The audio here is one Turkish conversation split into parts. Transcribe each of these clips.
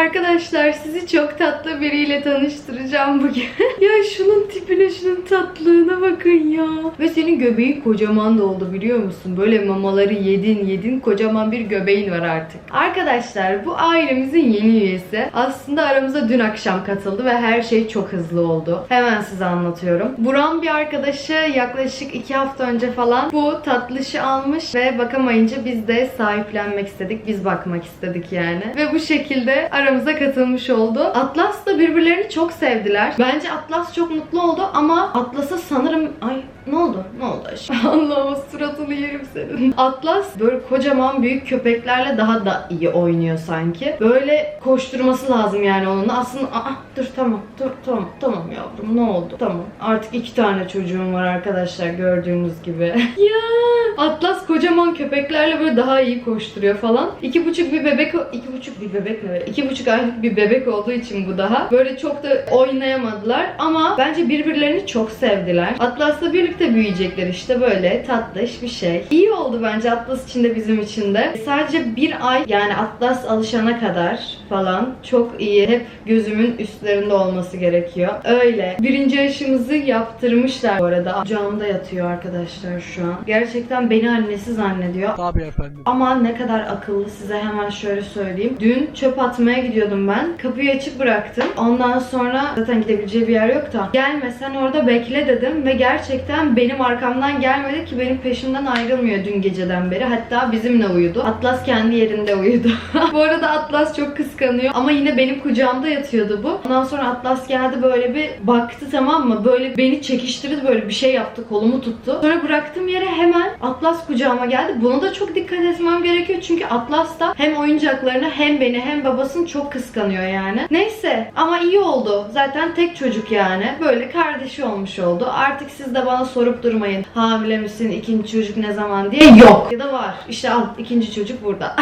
Arkadaşlar sizi çok tatlı biriyle tanıştıracağım bugün. ya şunun tipine şunun tatlılığına bakın ya. Ve senin göbeğin kocaman da oldu biliyor musun? Böyle mamaları yedin yedin kocaman bir göbeğin var artık. Arkadaşlar bu ailemizin yeni üyesi. Aslında aramıza dün akşam katıldı ve her şey çok hızlı oldu. Hemen size anlatıyorum. Buran bir arkadaşı yaklaşık iki hafta önce falan bu tatlışı almış ve bakamayınca biz de sahiplenmek istedik. Biz bakmak istedik yani. Ve bu şekilde aramıza katılmış oldu. Atlas da birbirlerini çok sevdiler. Bence Atlas çok mutlu oldu ama Atlas'a sanırım ay ne oldu? Ne oldu aşkım? Allah'ım suratını yerim senin. Atlas böyle kocaman büyük köpeklerle daha da iyi oynuyor sanki. Böyle koşturması lazım yani onunla. Aslında aa dur tamam dur tamam tamam yavrum ne oldu? Tamam. Artık iki tane çocuğum var arkadaşlar gördüğünüz gibi. ya Atlas kocaman köpeklerle böyle daha iyi koşturuyor falan. İki buçuk bir bebek iki buçuk bir bebek ne? İki buçuk aylık bir bebek olduğu için bu daha. Böyle çok da oynayamadılar ama bence birbirlerini çok sevdiler. Atlas'la birlikte büyüyecekler işte böyle tatlış bir şey. İyi oldu bence Atlas için de bizim için de. Sadece bir ay yani Atlas alışana kadar falan çok iyi. Hep gözümün üstlerinde olması gerekiyor. Öyle. Birinci aşımızı yaptırmışlar bu arada. Kucağımda yatıyor arkadaşlar şu an. Gerçekten beni annesi zannediyor. Tabii efendim. Ama ne kadar akıllı size hemen şöyle söyleyeyim. Dün çöp atmaya gidiyordum ben. Kapıyı açık bıraktım. Ondan sonra zaten gidebileceği bir yer yok da. Gelme sen orada bekle dedim ve gerçekten benim arkamdan gelmedi ki benim peşimden ayrılmıyor dün geceden beri. Hatta bizimle uyudu. Atlas kendi yerinde uyudu. bu arada Atlas çok kıskanıyor ama yine benim kucağımda yatıyordu bu. Ondan sonra Atlas geldi böyle bir baktı tamam mı? Böyle beni çekiştirdi böyle bir şey yaptı kolumu tuttu. Sonra bıraktığım yere hemen Atlas kucağıma geldi. Buna da çok dikkat etmem gerekiyor çünkü Atlas da hem oyuncaklarını hem beni hem babasını çok kıskanıyor yani. Neyse ama iyi oldu. Zaten tek çocuk yani. Böyle kardeşi olmuş oldu. Artık siz de bana sorup durmayın. Hamile misin? ikinci çocuk ne zaman diye. Yok. Ya da var. İşte al ikinci çocuk burada.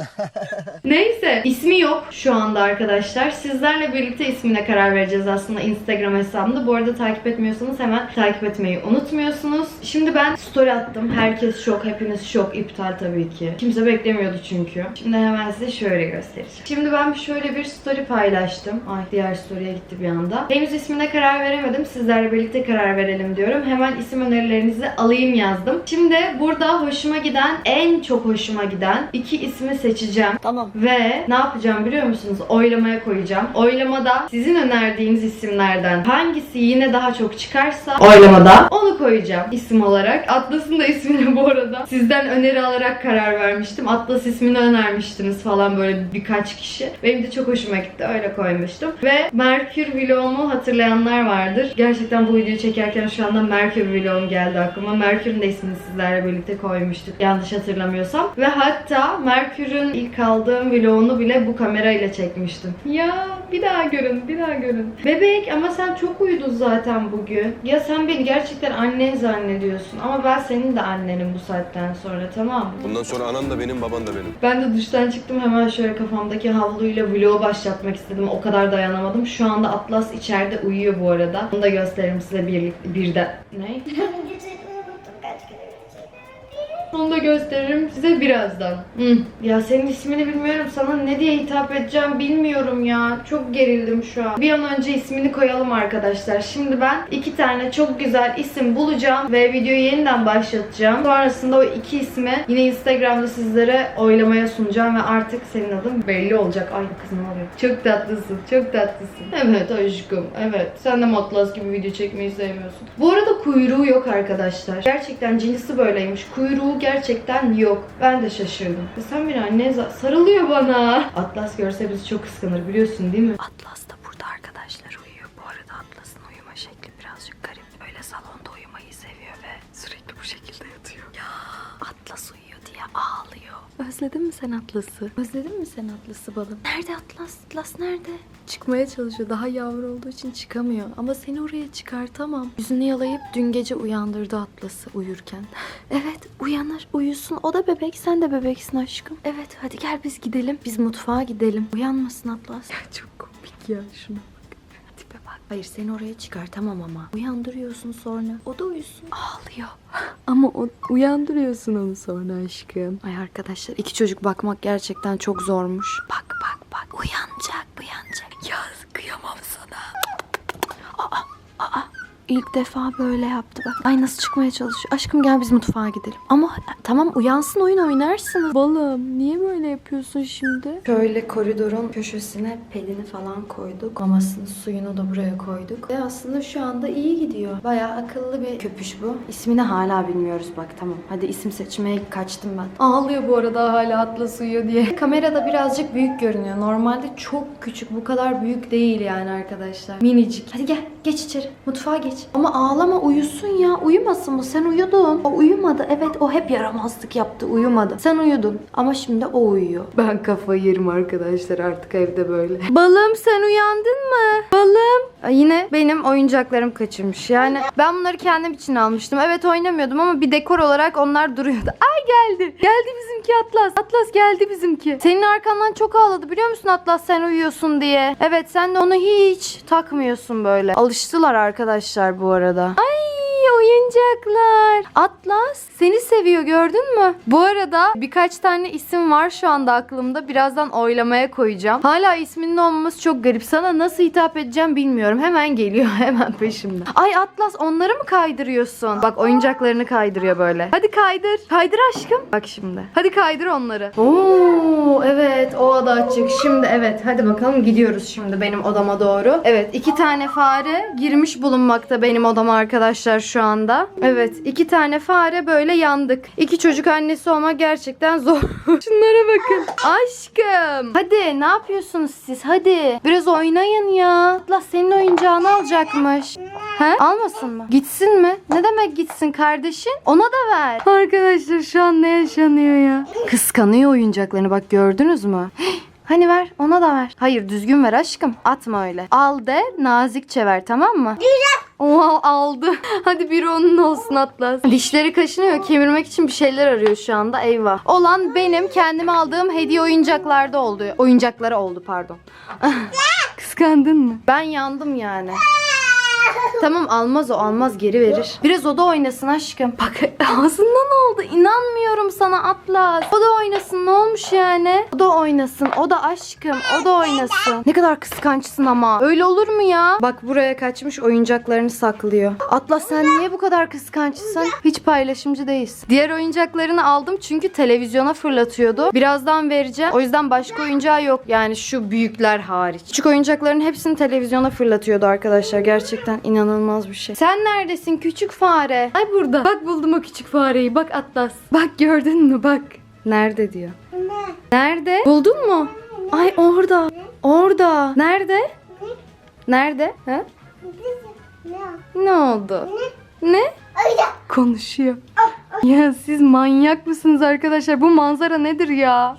Neyse ismi yok şu anda arkadaşlar. Sizlerle birlikte ismine karar vereceğiz aslında Instagram hesabımda. Bu arada takip etmiyorsanız hemen takip etmeyi unutmuyorsunuz. Şimdi ben story attım. Herkes şok, hepiniz şok. iptal tabii ki. Kimse beklemiyordu çünkü. Şimdi hemen size şöyle göstereceğim. Şimdi ben şöyle bir story paylaştım. Ay diğer story'e gitti bir anda. Henüz ismine karar veremedim. Sizlerle birlikte karar verelim diyorum. Hemen isim önerilerinizi alayım yazdım. Şimdi burada hoşuma giden, en çok hoşuma giden iki ismi seçeceğim. Tamam. Ve ne yapacağım biliyor musunuz? Oylamaya koyacağım. Oylamada sizin önerdiğiniz isimlerden hangisi yine daha çok çıkarsa oylamada onu koyacağım isim olarak. Atlas'ın da ismini bu arada sizden öneri alarak karar vermiştim. Atlas ismini önermiştiniz falan böyle birkaç kişi. Benim de çok hoşuma gitti. Öyle koymuştum. Ve Merkür vlogumu hatırlayanlar vardır. Gerçekten bu videoyu çekerken şu anda Merkür vlogum geldi aklıma. Merkür'ün de ismini sizlerle birlikte koymuştuk. Yanlış hatırlamıyorsam. Ve hatta Merkür'ün ilk aldığım vlogunu bile bu kamerayla çekmiştim. Ya bir daha görün, bir daha görün. Bebek ama sen çok uyudun zaten bugün. Ya sen beni gerçekten annen zannediyorsun. Ama ben senin de annenim bu saatten sonra tamam mı? Bundan sonra anan da benim, baban da benim. Ben de duştan çıktım hemen şöyle kafamdaki havluyla vlogu başlatmak istedim. O kadar dayanamadım. Şu anda Atlas içeride uyuyor bu arada. Onu da gösteririm size bir, birden. Ne? Onu da gösteririm size birazdan. Hı. Ya senin ismini bilmiyorum. Sana ne diye hitap edeceğim bilmiyorum ya. Çok gerildim şu an. Bir an önce ismini koyalım arkadaşlar. Şimdi ben iki tane çok güzel isim bulacağım ve videoyu yeniden başlatacağım. Sonrasında o iki ismi yine Instagram'da sizlere oylamaya sunacağım ve artık senin adın belli olacak. Ay kız ne oluyor? Çok tatlısın. Çok tatlısın. Evet aşkım. Evet. Sen de Matlas gibi video çekmeyi sevmiyorsun. Bu arada kuyruğu yok arkadaşlar. Gerçekten cinsi böyleymiş. Kuyruğu gerçekten yok. Ben de şaşırdım. E sen bir anne sarılıyor bana. Atlas görse bizi çok kıskanır biliyorsun değil mi? Atlas da burada arkadaşlar uyuyor. Bu arada Atlas'ın uyuma şekli birazcık garip. Öyle salonda uyumayı seviyor ve sürekli bu şekilde yatıyor. Ya Atlas uyuyor diye ağlıyor. Özledin mi sen Atlas'ı? Özledin mi sen Atlas'ı balım? Nerede Atlas? Atlas nerede? Çıkmaya çalışıyor. Daha yavru olduğu için çıkamıyor. Ama seni oraya çıkartamam. Yüzünü yalayıp dün gece uyandırdı Atlas'ı uyurken. evet uyanır uyusun. O da bebek sen de bebeksin aşkım. Evet hadi gel biz gidelim. Biz mutfağa gidelim. Uyanmasın Atlas. Ya çok komik ya bak. Hayır seni oraya çıkartamam ama. Uyandırıyorsun sonra. O da uyusun. Ağlıyor. Ama o, uyandırıyorsun onu sonra aşkım. Ay arkadaşlar iki çocuk bakmak gerçekten çok zormuş. Bak bak bak uyanacak uyanacak. Yaz kıyamam sana. İlk defa böyle yaptı bak. Ay nasıl çıkmaya çalışıyor. Aşkım gel biz mutfağa gidelim. Ama tamam uyansın oyun oynarsınız. Balım niye böyle yapıyorsun şimdi? Şöyle koridorun köşesine pelini falan koyduk. Mamasını suyunu da buraya koyduk. Ve aslında şu anda iyi gidiyor. Bayağı akıllı bir köpüş bu. İsmini hala bilmiyoruz bak tamam. Hadi isim seçmeye kaçtım ben. Ağlıyor bu arada hala Atlas uyuyor diye. Kamerada birazcık büyük görünüyor. Normalde çok küçük. Bu kadar büyük değil yani arkadaşlar. Minicik. Hadi gel geç içeri. Mutfağa geç. Ama ağlama uyusun ya. Uyumasın mı? Sen uyudun. O uyumadı. Evet o hep yaramazlık yaptı. Uyumadı. Sen uyudun. Ama şimdi o uyuyor. Ben kafayı yerim arkadaşlar artık evde böyle. Balım sen uyandın mı? Balım. Ay, Yine benim oyuncaklarım kaçırmış. Yani ben bunları kendim için almıştım. Evet oynamıyordum ama bir dekor olarak onlar duruyordu. Ay geldi. Geldi bizimki Atlas. Atlas geldi bizimki. Senin arkandan çok ağladı biliyor musun Atlas sen uyuyorsun diye. Evet sen de onu hiç takmıyorsun böyle. Alıştılar arkadaşlar bu arada. Ay oyuncaklar. Atlas seni seviyor gördün mü? Bu arada birkaç tane isim var şu anda aklımda. Birazdan oylamaya koyacağım. Hala isminin olmaması çok garip. Sana nasıl hitap edeceğim bilmiyorum. Hemen geliyor hemen peşimde. Ay Atlas onları mı kaydırıyorsun? Bak oyuncaklarını kaydırıyor böyle. Hadi kaydır. Kaydır aşkım. Bak şimdi. Hadi kaydır onları. Oo evet o oda açık. Şimdi evet hadi bakalım gidiyoruz şimdi benim odama doğru. Evet iki tane fare girmiş bulunmakta benim odama arkadaşlar şu anda. Evet iki tane fare böyle yandık. İki çocuk annesi olmak gerçekten zor. Şunlara bakın. Aşkım. Hadi ne yapıyorsunuz siz? Hadi. Biraz oynayın ya. Atlas senin oyuncağını alacakmış. He? Almasın mı? Gitsin mi? Ne demek gitsin kardeşin? Ona da ver. Arkadaşlar şu an ne yaşanıyor ya? Kıskanıyor oyuncaklarını bak gördünüz mü? Hani ver ona da ver. Hayır düzgün ver aşkım. Atma öyle. Al de nazikçe ver tamam mı? Oha aldı. Hadi biri onun olsun Atlas. Dişleri kaşınıyor. Kemirmek için bir şeyler arıyor şu anda. Eyvah. Olan benim kendime aldığım hediye oyuncaklarda oldu. Oyuncakları oldu pardon. Kıskandın mı? Ben yandım yani. Tamam almaz o almaz geri verir. Biraz o da oynasın aşkım. Bak ağzından oldu. İnanmıyorum sana Atlas. O da oynasın ne olmuş yani? O da oynasın. O da aşkım. O da oynasın. Ne kadar kıskançsın ama. Öyle olur mu ya? Bak buraya kaçmış oyuncaklarını saklıyor. Atlas sen niye bu kadar kıskançsın? Hiç paylaşımcı değilsin. Diğer oyuncaklarını aldım çünkü televizyona fırlatıyordu. Birazdan vereceğim. O yüzden başka oyuncağı yok. Yani şu büyükler hariç. Küçük oyuncakların hepsini televizyona fırlatıyordu arkadaşlar. Gerçekten inanılmaz bir şey. Sen neredesin küçük fare? Ay burada. Bak buldum o küçük fareyi. Bak Atlas. Bak gördün mü bak. Nerede diyor. Nerede? Buldun mu? Ay orada. Orada. Nerede? Nerede? Ha? Ne oldu? Ne? Konuşuyor. Ya siz manyak mısınız arkadaşlar? Bu manzara nedir ya?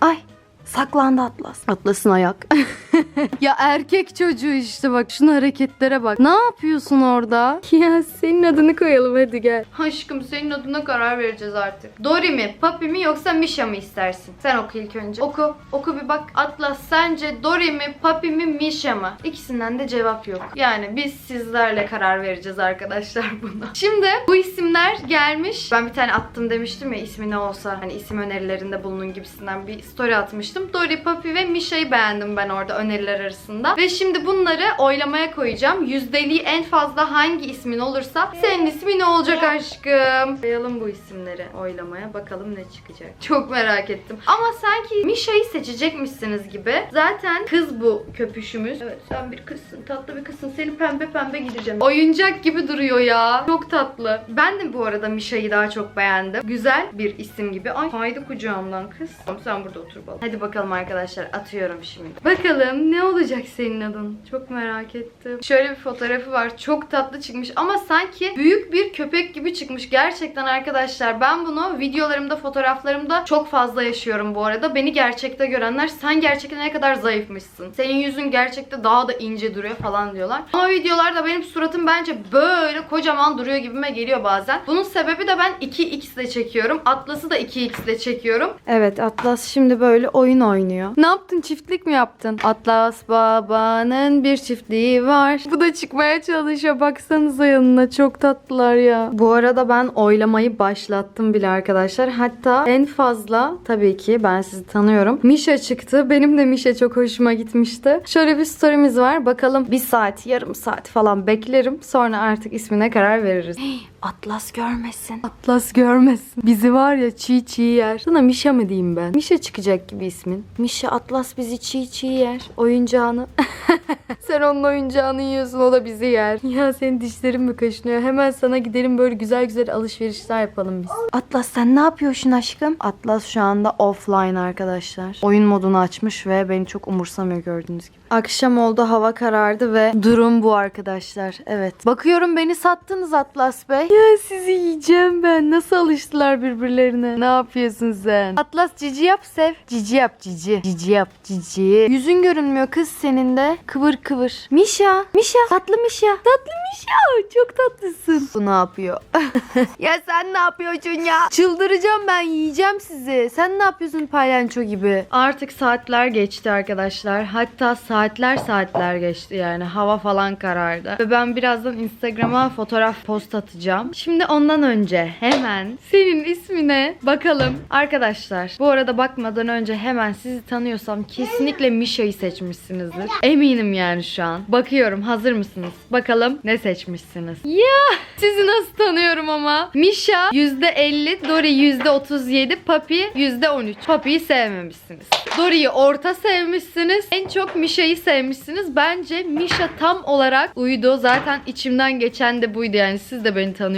Ay saklandı Atlas. Atlas'ın ayak. ya erkek çocuğu işte bak şuna hareketlere bak. Ne yapıyorsun orada? Ya senin adını koyalım hadi gel. Aşkım senin adına karar vereceğiz artık. Dori mi, Papi mi yoksa Misha mı istersin? Sen oku ilk önce. Oku. Oku bir bak. Atlas sence Dori mi, Papi mi, Misha mı? İkisinden de cevap yok. Yani biz sizlerle karar vereceğiz arkadaşlar buna. Şimdi bu isimler gelmiş. Ben bir tane attım demiştim ya ismi ne olsa hani isim önerilerinde bulunun gibisinden bir story atmıştım. Dori, Papi ve Misha'yı beğendim ben orada öneriler arasında. Ve şimdi bunları oylamaya koyacağım. Yüzdeliği en fazla hangi ismin olursa senin ismin ne olacak aşkım? Koyalım bu isimleri oylamaya. Bakalım ne çıkacak. Çok merak ettim. Ama sanki Misha'yı seçecekmişsiniz gibi. Zaten kız bu köpüşümüz. Evet sen bir kızsın. Tatlı bir kızsın. Seni pembe pembe gideceğim. Oyuncak gibi duruyor ya. Çok tatlı. Ben de bu arada Misha'yı daha çok beğendim. Güzel bir isim gibi. Ay kaydı kucağımdan kız. Tamam sen burada otur bakalım. Hadi bakalım arkadaşlar atıyorum şimdi. Bakalım ne olacak senin adın? Çok merak ettim. Şöyle bir fotoğrafı var. Çok tatlı çıkmış ama sanki büyük bir köpek gibi çıkmış. Gerçekten arkadaşlar ben bunu videolarımda, fotoğraflarımda çok fazla yaşıyorum bu arada. Beni gerçekte görenler sen gerçekten ne kadar zayıfmışsın. Senin yüzün gerçekte daha da ince duruyor falan diyorlar. Ama videolarda benim suratım bence böyle kocaman duruyor gibime geliyor bazen. Bunun sebebi de ben 2x ile çekiyorum. Atlas'ı da 2x ile çekiyorum. Evet Atlas şimdi böyle oyun oynuyor. Ne yaptın? Çiftlik mi yaptın? At Atlas babanın bir çiftliği var. Bu da çıkmaya çalışıyor. Baksanıza yanına çok tatlılar ya. Bu arada ben oylamayı başlattım bile arkadaşlar. Hatta en fazla tabii ki ben sizi tanıyorum. Mişa çıktı. Benim de Mişa çok hoşuma gitmişti. Şöyle bir story'miz var. Bakalım bir saat, yarım saat falan beklerim. Sonra artık ismine karar veririz. Atlas görmesin. Atlas görmesin. Bizi var ya çiğ çiğ yer. Sana Mişa mı diyeyim ben? Mişa çıkacak gibi ismin. Mişa Atlas bizi çiğ çiğ yer. Oyuncağını. Sen onun oyuncağını yiyorsun o da bizi yer. Ya senin dişlerin mi kaşınıyor? Hemen sana gidelim böyle güzel güzel alışverişler yapalım biz. Atlas sen ne yapıyorsun aşkım? Atlas şu anda offline arkadaşlar. Oyun modunu açmış ve beni çok umursamıyor gördüğünüz gibi. Akşam oldu hava karardı ve durum bu arkadaşlar. Evet. Bakıyorum beni sattınız Atlas Bey. Ya sizi yiyeceğim ben. Nasıl alıştılar birbirlerine? Ne yapıyorsun sen? Atlas cici yap sev. Cici yap cici. Cici yap cici. Yüzün görünmüyor kız senin de. Kıvır kıvır. Mişa. Mişa. Tatlı Mişa. Tatlı Mişa. Çok tatlısın. Bu ne yapıyor? ya sen ne yapıyorsun ya? Çıldıracağım ben yiyeceğim sizi. Sen ne yapıyorsun palyanço gibi? Artık saatler geçti arkadaşlar. Hatta saatler saatler geçti yani. Hava falan karardı. Ve ben birazdan Instagram'a fotoğraf post atacağım. Şimdi ondan önce hemen senin ismine bakalım. Arkadaşlar bu arada bakmadan önce hemen sizi tanıyorsam kesinlikle Mişa'yı seçmişsinizdir. Eminim yani şu an. Bakıyorum hazır mısınız? Bakalım ne seçmişsiniz? Ya sizi nasıl tanıyorum ama? Mişa %50, Dori %37, Papi %13. Papi'yi sevmemişsiniz. Dori'yi orta sevmişsiniz. En çok Mişa'yı sevmişsiniz. Bence Mişa tam olarak uydu. Zaten içimden geçen de buydu yani. Siz de beni tanıyorsunuz.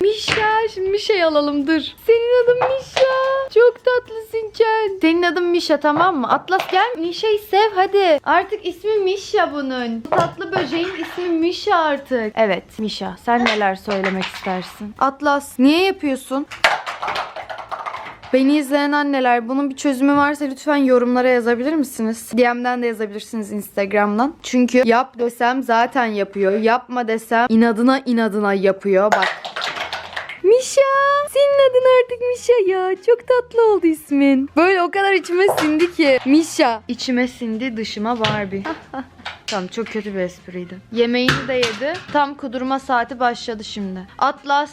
Mişa. Şimdi Mişa'yı alalım dur. Senin adın Mişa. Çok tatlısın Ken. Senin adın Mişa tamam mı? Atlas gel Mişa'yı sev hadi. Artık ismi Mişa bunun. Bu tatlı böceğin ismi Mişa artık. Evet Mişa sen neler söylemek istersin? Atlas niye yapıyorsun? Beni izleyen anneler bunun bir çözümü varsa lütfen yorumlara yazabilir misiniz? DM'den de yazabilirsiniz Instagram'dan. Çünkü yap desem zaten yapıyor. Yapma desem inadına inadına yapıyor. Bak. Mişa. Senin adın artık Mişa ya. Çok tatlı oldu ismin. Böyle o kadar içime sindi ki. Mişa. İçime sindi dışıma Barbie. Tamam çok kötü bir espriydi. Yemeğini de yedi. Tam kudurma saati başladı şimdi. Atlas.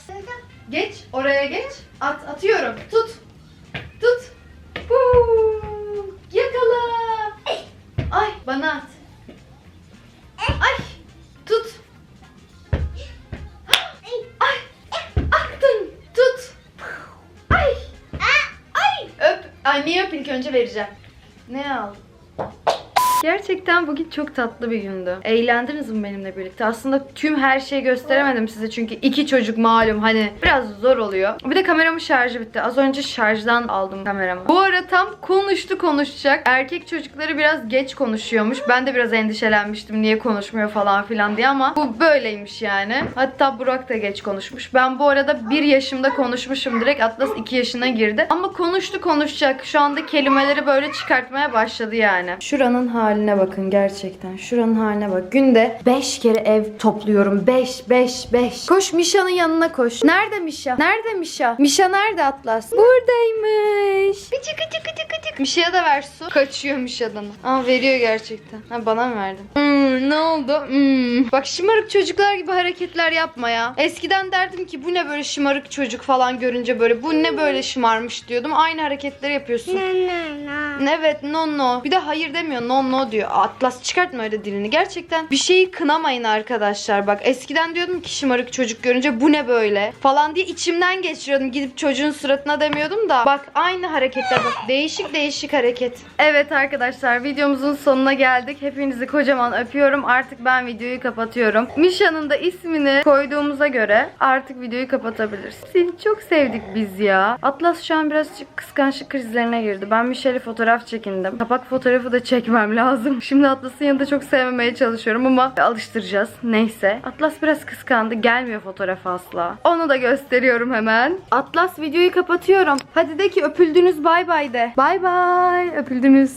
Geç oraya geç. At atıyorum. Tut. Tut. Huu. Yakala. Ay bana at. Ay tut. Ay attın. Tut. Ay. Ay. Öp. Anneyi öp ilk önce vereceğim. Ne al? Gerçekten bugün çok tatlı bir gündü. Eğlendiniz mi benimle birlikte? Aslında tüm her şeyi gösteremedim size çünkü iki çocuk malum hani biraz zor oluyor. Bir de kameramın şarjı bitti. Az önce şarjdan aldım kameramı. Bu ara tam konuştu konuşacak. Erkek çocukları biraz geç konuşuyormuş. Ben de biraz endişelenmiştim niye konuşmuyor falan filan diye ama bu böyleymiş yani. Hatta Burak da geç konuşmuş. Ben bu arada bir yaşımda konuşmuşum direkt. Atlas iki yaşına girdi. Ama konuştu konuşacak. Şu anda kelimeleri böyle çıkartmaya başladı yani. Şuranın haline bakın gerçekten. Şuranın haline bak. Günde 5 kere ev topluyorum. 5 5 5. Koş Mişa'nın yanına koş. Nerede Mişa? Nerede Mişa? Mişa nerede Atlas? Buradaymış. Gıcık gıcık gıcık gıcık. Mişa'ya da ver su. Kaçıyor Mişa'dan. Aa veriyor gerçekten. Ha bana mı verdin? Hmm, ne oldu? Hmm. Bak şımarık çocuklar gibi hareketler yapma ya. Eskiden derdim ki bu ne böyle şımarık çocuk falan görünce böyle bu ne böyle şımarmış diyordum. Aynı hareketleri yapıyorsun. Evet no no. Bir de hayır demiyor no no diyor. Atlas çıkartma öyle dilini. Gerçekten bir şeyi kınamayın arkadaşlar. Bak eskiden diyordum ki şımarık çocuk görünce bu ne böyle falan diye içimden geçiriyordum. Gidip çocuğun suratına demiyordum da. Bak aynı hareketler bak. Değişik değişik hareket. Evet arkadaşlar videomuzun sonuna geldik. Hepinizi kocaman öpüyorum. Artık ben videoyu kapatıyorum. Mişa'nın da ismini koyduğumuza göre artık videoyu kapatabiliriz. Seni çok sevdik biz ya. Atlas şu an birazcık kıskançlık krizlerine girdi. Ben Mişel'e fotoğraf çekindim. Kapak fotoğrafı da çekmem lazım. Şimdi Atlas'ın yanında çok sevmemeye çalışıyorum ama alıştıracağız. Neyse. Atlas biraz kıskandı. Gelmiyor fotoğraf asla. Onu da gösteriyorum hemen. Atlas videoyu kapatıyorum. Hadi de ki öpüldünüz bay bay de. Bay bay. Öpüldünüz.